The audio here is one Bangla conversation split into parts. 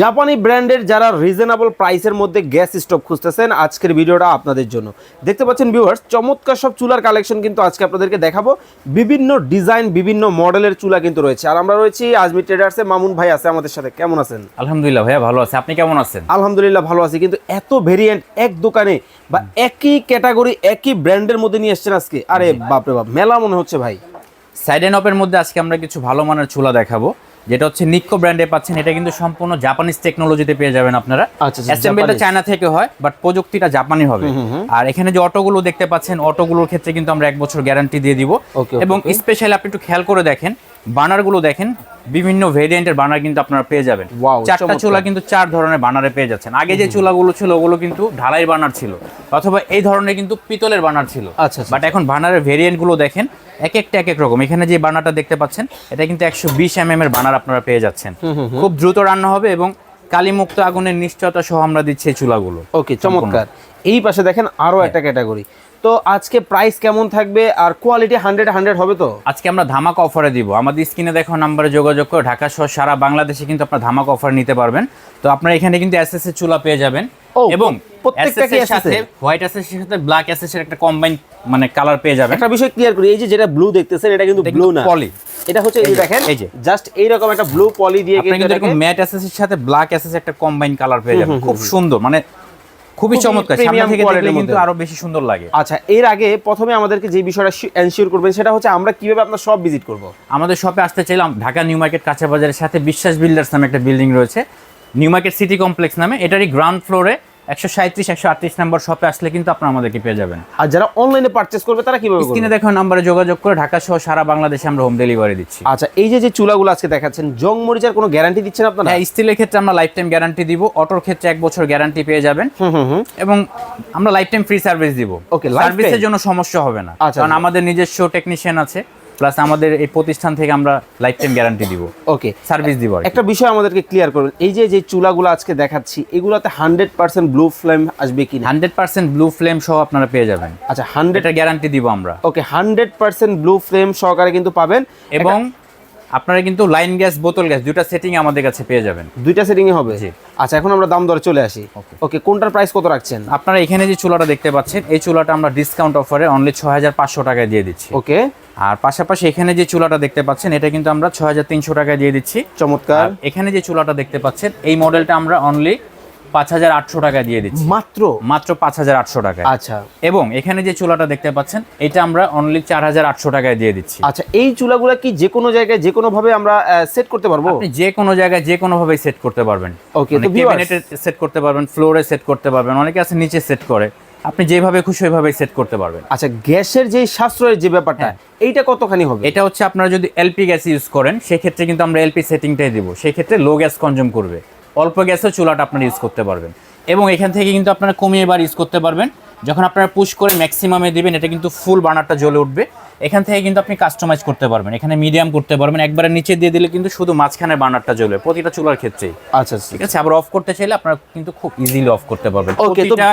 জাপানি ব্র্যান্ডের যারা রিজনেবল প্রাইসের মধ্যে গ্যাস স্টোভ খুঁজতেছেন আজকের ভিডিওটা আপনাদের জন্য। দেখতে পাচ্ছেন ভিউয়ার্স চমৎকার সব চুলার কালেকশন কিন্তু আজকে আপনাদেরকে দেখাবো। বিভিন্ন ডিজাইন বিভিন্ন মডেলের চুলা কিন্তু রয়েছে। আর আমরা রয়েছি আজমি ট্রেডার্সে মামুন ভাই আছে আমাদের সাথে। কেমন আছেন? আলহামদুলিল্লাহ ভাইয়া ভালো আছে। আপনি কেমন আছেন? আলহামদুলিল্লাহ ভালো আছি। কিন্তু এত ভেরিয়েন্ট এক দোকানে বা একই ক্যাটাগরি একই ব্র্যান্ডের মধ্যে নিয়ে এসছেন আজকে? আরে বাপরে বাপ মেলা মনে হচ্ছে ভাই। সাইড এন্ড অপের মধ্যে আজকে আমরা কিছু ভালো মানের চুলা দেখাবো। যেটা হচ্ছে নিক্কো ব্র্যান্ডে পাচ্ছেন এটা কিন্তু সম্পূর্ণ জাপানিজ টেকনোলজিতে পেয়ে যাবেন আপনারা। আচ্ছা, আচ্ছা, অ্যাসেম্বলিটা চায়না থেকে হয় বাট প্রযুক্তিটা জাপানি হবে। আর এখানে যে অটোগুলো দেখতে পাচ্ছেন অটোগুলোর ক্ষেত্রে কিন্তু আমরা এক বছর গ্যারান্টি দিয়ে দিব। এবং স্পেশালি আপনি একটু খেয়াল করে দেখেন বানারগুলো দেখেন বিভিন্ন ভেরিয়েন্টের বানার কিন্তু আপনারা পেয়ে যাবেন। চারটা চুলা কিন্তু চার ধরনের বানারে পেয়ে যাচ্ছেন। আগে যে চুলাগুলো ছিল ওগুলো কিন্তু ঢালাই বানার ছিল অথবা এই ধরনের কিন্তু পিতলের বানার ছিল। আচ্ছা, আচ্ছা। বাট এখন বানারের ভেরিয়েন্টগুলো দেখেন এক একটা এক এক রকম। এখানে যে বানারটা দেখতে পাচ্ছেন এটা কিন্তু একশো বিশ এম এর বানার আপনারা পেয়ে যাচ্ছেন। খুব দ্রুত রান্না হবে এবং কালিমুক্ত আগুনের নিশ্চয়তা সহ আমরা দিচ্ছি চুলাগুলো। ওকে চমৎকার। এই পাশে দেখেন আরও একটা ক্যাটাগরি। তো আজকে প্রাইস কেমন থাকবে আর কোয়ালিটি হান্ড্রেড হান্ড্রেড হবে তো? আজকে আমরা ধামাকা অফারে দিব। আমাদের স্ক্রিনে দেখো নাম্বারে যোগাযোগ করে। ঢাকা সহ সারা বাংলাদেশে কিন্তু আপনার ধামাকা অফার নিতে পারবেন। তো আপনারা এখানে কিন্তু এসএস এর চুলা পেয়ে যাবেন। এবং প্রত্যেকটা কি SS এর সাথে হোয়াইট এসএস এর সাথে ব্ল্যাক এসএস এর একটা কম্বাইন মানে কালার পেয়ে যাবেন। একটা বিষয় ক্লিয়ার করি এই যে যেটা ব্লু দেখতেছেন এটা কিন্তু ব্লু না। poly। এটা হচ্ছে এই দেখেন এই যে। জাস্ট এইরকম একটা ব্লু পলি দিয়ে কিন্তু এরকম ম্যাট এর সাথে ব্ল্যাক একটা কম্বাইন কালার পেয়ে যাবেন। খুব সুন্দর মানে খুবই চমৎকার সামনে থেকে দেখলে কিন্তু আরও বেশি সুন্দর লাগে। আচ্ছা এর আগে প্রথমে আমাদেরকে যে বিষয়টা এনশিওর করবেন সেটা হচ্ছে আমরা কীভাবে আপনার সব ভিজিট করব? আমাদের শপে আসতে চাইলাম ঢাকা নিউ মার্কেট কাঁচা বাজারের সাথে বিশ্বাস বিল্ডার্স নামে একটা বিল্ডিং রয়েছে। নিউ মার্কেট সিটি কমপ্লেক্স নামে এটারই গ্রাউন্ড ফ্লোরে একশো সাঁত্রিশ একশো আটত্রিশ নম্বর শপে আসলে কিন্তু আপনারা আমাদেরকে পেয়ে যাবেন। আর যারা অনলাইনে পারচেজ করবে তারা কীভাবে স্ক্রিনে দেখো নাম্বারে যোগাযোগ করে ঢাকা সহ সারা বাংলাদেশে আমরা হোম ডেলিভারি দিচ্ছি। আচ্ছা এই যে যে চুলাগুলো আজকে দেখাচ্ছেন জং মরিচার কোনো গ্যারান্টি দিচ্ছেন আপনারা? হ্যাঁ স্টিলের ক্ষেত্রে আমরা লাইফ টাইম গ্যারান্টি দিব অটোর ক্ষেত্রে এক বছর গ্যারান্টি পেয়ে যাবেন। হুম হুম হুম। এবং আমরা লাইফ টাইম ফ্রি সার্ভিস দিব lifetime? সার্ভিসের জন্য সমস্যা হবে না। আচ্ছা, কারণ আচ্ছা। আমাদের নিজস্ব টেকনিশিয়ান আছে। প্লাস আমাদের এই প্রতিষ্ঠান থেকে আমরা লাইফ টাইম গ্যারান্টি দিব। ওকে সার্ভিস দিব একটা বিষয় আমাদেরকে ক্লিয়ার করবেন এই যে যে চুলাগুলো আজকে দেখাচ্ছি এগুলোতে হান্ড্রেড পার্সেন্ট ব্লু ফ্লেম আসবে কিনা? হান্ড্রেড পার্সেন্ট ব্লু ফ্লেম সহ আপনারা পেয়ে যাবেন। আচ্ছা হান্ড্রেড গ্যারান্টি দিব আমরা। Okay hundred percent blue flame সহকারে কিন্তু পাবেন। এবং আপনারা কিন্তু লাইন গ্যাস বোতল গ্যাস দুইটা সেটিং আমাদের কাছে পেয়ে যাবেন। দুইটা সেটিং এ হবে? জি। আচ্ছা এখন আমরা দাম দরে চলে আসি। ওকে কোনটার প্রাইস কত রাখছেন? আপনারা এখানে যে চুলাটা দেখতে পাচ্ছেন এই চুলাটা আমরা ডিসকাউন্ট অফারে অনলি ছয় হাজার পাঁচশো টাকায় দিয়ে দিচ্ছি। ওকে আর পাশাপাশি এখানে যে চুলাটা দেখতে পাচ্ছেন এটা কিন্তু আমরা ছয় হাজার তিনশো টাকায় দিয়ে দিচ্ছি। চমৎকার। এখানে যে চুলাটা দেখতে পাচ্ছেন এই মডেলটা আমরা অনলি পাঁচ হাজার আটশো টাকা দিয়ে দিচ্ছি। মাত্র? মাত্র পাঁচ হাজার আটশো টাকায়। আচ্ছা। এবং এখানে যে চুলাটা দেখতে পাচ্ছেন এটা আমরা অনলি চার হাজার আটশো টাকায় দিয়ে দিচ্ছি। আচ্ছা এই চুলাগুলো কি যে কোনো জায়গায় যে কোনো ভাবে আমরা সেট করতে পারব? আপনি যে কোনো জায়গায় যে কোনো ভাবে সেট করতে পারবেন। তো viewers- সেট করতে পারবেন ফ্লোরে সেট করতে পারবেন অনেকে আছে নিচে সেট করে। আপনি যেভাবে খুশি ওইভাবে সেট করতে পারবেন। আচ্ছা গ্যাসের যে সাশ্রয়ের যে ব্যাপারটা হ্যাঁ। এইটা কতখানি হবে? এটা হচ্ছে আপনারা যদি এলপি গ্যাস ইউজ করেন সেক্ষেত্রে কিন্তু আমরা এলপি সেটিংটাই দিব। সেক্ষেত্রে লো গ্যাস কনজিউম করবে। অল্প গ্যাসেও চুলাটা আপনারা ইউজ করতে পারবেন। এবং এখান থেকে কিন্তু আপনারা কমিয়ে বার ইউজ করতে পারবেন। যখন আপনারা পুশ করে ম্যাক্সিমামে দিবেন এটা কিন্তু ফুল বানারটা জ্বলে উঠবে। এখান থেকে কিন্তু আপনি কাস্টমাইজ করতে পারবেন। এখানে মিডিয়াম করতে পারবেন। একবারে নিচে দিয়ে দিলে কিন্তু শুধু মাঝখানে বানারটা জ্বলবে প্রতিটা চুলার ক্ষেত্রেই। আচ্ছা আচ্ছা। ঠিক আছে? আবার অফ করতে চাইলে আপনারা কিন্তু খুব ইজিলি অফ করতে পারবেন। প্রতিটা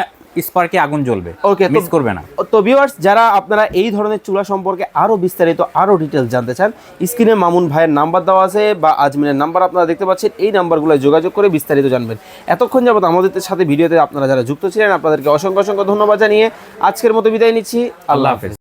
স্পার্কে আগুন জ্বলবে। ওকে মিস করবে না। তো ভিউয়ার্স যারা আপনারা এই ধরনের চুলা সম্পর্কে আরও বিস্তারিত আরও ডিটেলস জানতে চান স্ক্রিনে মামুন ভাইয়ের নাম্বার দেওয়া আছে বা আজমিনের নাম্বার আপনারা দেখতে পাচ্ছেন এই নাম্বারগুলো যোগাযোগ করে বিস্তারিত জানবেন। এতক্ষণ যাবত আমাদের সাথে ভিডিওতে আপনারা যারা যুক্ত ছিলেন আপনাদেরকে অসংখ্য অসংখ্য ধন্যবাদ জানিয়ে আজকের মতো বিদায় নিচ্ছি। আল্লাহ হাফেজ।